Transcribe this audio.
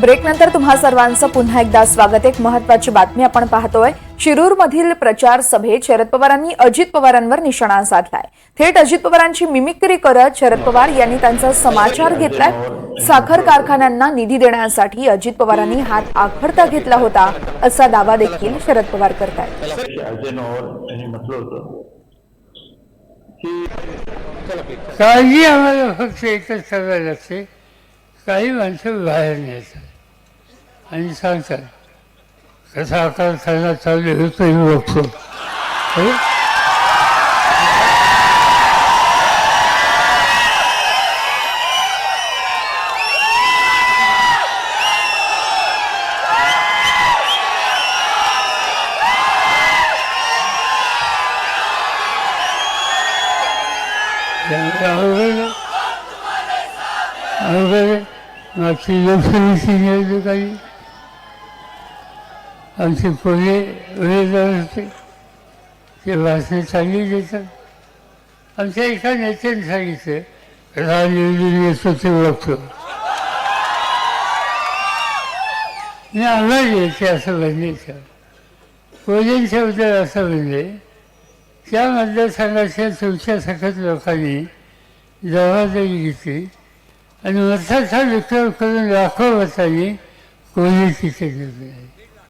ब्रेकनंतर तुम्हा सर्वांचं पुन्हा एकदा स्वागत. एक महत्वाची बातमी आपण पाहतोय. शिरूर मधील प्रचार सभेत शरद पवारांनी अजित पवारांवर निशाणा साधलाय. थेट अजित पवारांची मिमिक्री करत शरद पवार यांनी त्यांचा समाचार घेतलाय. साखर कारखान्यांना निधी देण्यासाठी अजित पवारांनी हात आखडता घेतला होता असा दावा देखील शरद पवार करतायत. अजय आम्हाला फक्त एकच करायला लागते. काही माणसं बाहेर न्यायचं आणि सांगतात कसा आता त्यांना चालू होतो हे बघतो. हे? अवघड अवघड मागची लोकसभेची आमचे कोणी उमेदवार होते ते भाषणे चांगली देतात आमच्या एका नेत्याने सांगितलं राह निवडून येतो ते ओळखतो मी आम्हाला यायचे असं म्हणण्याचं कोल्यांच्याबद्दल असं म्हणजे त्या मतदारसंघाच्या तुमच्या सखत लोकांनी जबाबदारी घेतली आणि मताचा विक्रम करून लाखो कोणी तिथे निवडून